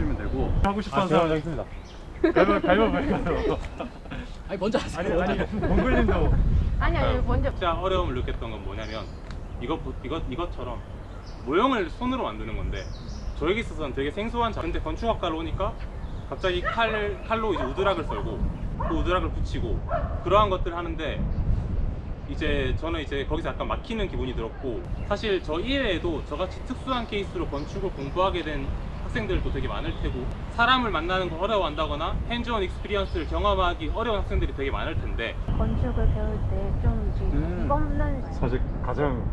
해주시면 되고 하고 싶은 아, 제가 사람 하겠습니다. 가위바위보 가위바위보 아니 먼저 하세요. 아니 아니 몽글님도 아니 아니 먼저 진짜 어려움을 느꼈던 건 뭐냐면 이것 이것 이것처럼 모형을 손으로 만드는 건데 저에게 있어서는 되게 생소한 자. 근데 건축학과로 오니까 갑자기 칼 칼로 이제 우드락을 썰고 그 우드락을 붙이고 그러한 것들 을 하는데 이제 저는 이제 거기서 약간 막히는 기분이 들었고 사실 저 이외에도 저같이 특수한 케이스로 건축을 공부하게 된 학생들도 되게 많을 테고 사람을 만나는 거 어려워한다거나 핸즈온 익스피리언스를 경험하기 어려운 학생들이 되게 많을 텐데 건축을 배울 때좀 음. 이거는 사실 가장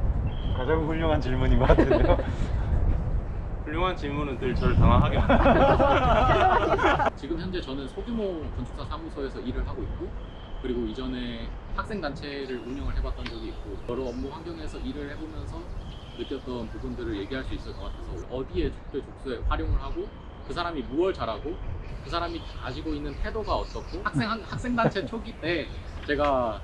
가장 훌륭한 질문인 것 같은데요. 훌륭한 질문은 늘 저를 당황하게. 지금 현재 저는 소규모 건축사 사무소에서 일을 하고 있고 그리고 이전에 학생 단체를 운영을 해봤던 적이 있고 여러 업무 환경에서 일을 해보면서 느꼈던 부분들을 얘기할 수 있을 것 같아서 어디에 족쇄족쇄 활용을 하고 그 사람이 무엇 잘하고 그 사람이 가지고 있는 태도가 어떻고 학생 학생 단체 초기 때 제가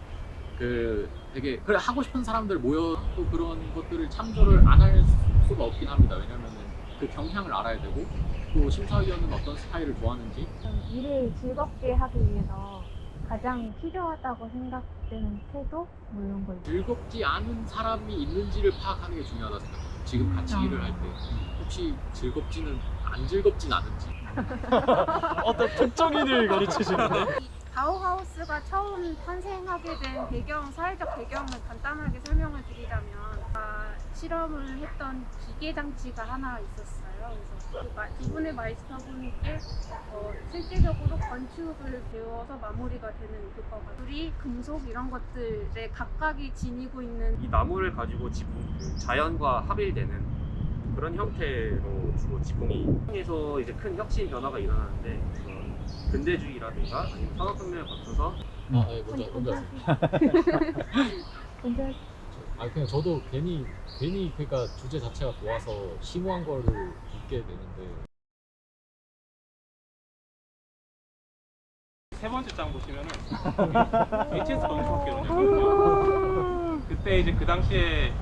그 되게 그래 하고 싶은 사람들 모여 또 그런 것들을 참조를 안 할 수가 없긴 합니다. 왜냐면은 그 경향을 알아야 되고 또 심사위원은 어떤 스타일을 좋아하는지 좀 일을 즐겁게 하기 위해서 가장 필요하다고 생각되는 태도 뭐 이런 거 있죠. 즐겁지 않은 사람이 있는지를 파악하는 게 중요하다 생각해요. 지금 같이 아. 일을 할 때 혹시 즐겁지는 안 즐겁진 않은지 어떤 특정인을 가르치시는데? 바우하우스가 처음 탄생하게 된 배경, 사회적 배경을 간단하게 설명을 드리자면 아, 실험을 했던 기계 장치가 하나 있었어요. 그래서 그 마- 두 분의 마이스터분께 어, 실제적으로 건축을 배워서 마무리가 되는 교과가 둘이 금속 이런 것들에 각각이 지니고 있는 이 나무를 가지고 지붕 그 자연과 합일되는 그런 형태로 주로 지붕이 에서 이제 큰 혁신 변화가 일어나는데 그런 근대주의라든가 아니면 산업혁명을 거쳐서 아, 네, 먼저 먼저 하세요. 먼저 아 그냥 저도 괜히 괜히 그러니까 주제 자체가 좋아서 심오한 거를 묻게 되는데 세 번째 장 보시면은 HS 건축학개론이거든요. 그때 이제 그 당시에